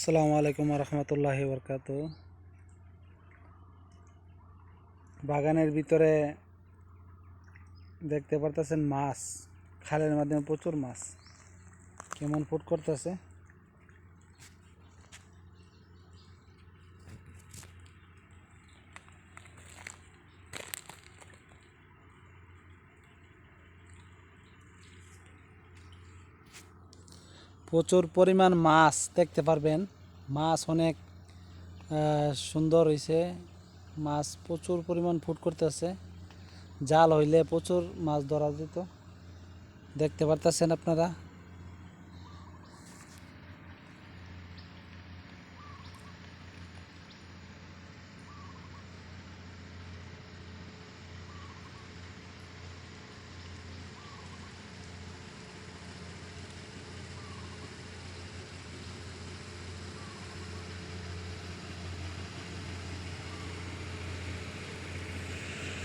আসসালামু আলাইকুম রহমতুল্লাহ বরকাত বাগানের ভিতরে দেখতে পারতেছেন মাছ, খালের মাধ্যমে প্রচুর মাছ। কেমন ফুট করতেছে? প্রচুর পরিমাণ মাছ দেখতে পারবেন। মাছ অনেক সুন্দর হয়েছে মাছ প্রচুর পরিমাণ ফুট করতেছে। জাল হইলে প্রচুর মাছ ধরা যেত। দেখতে পারতেছেন আপনারা?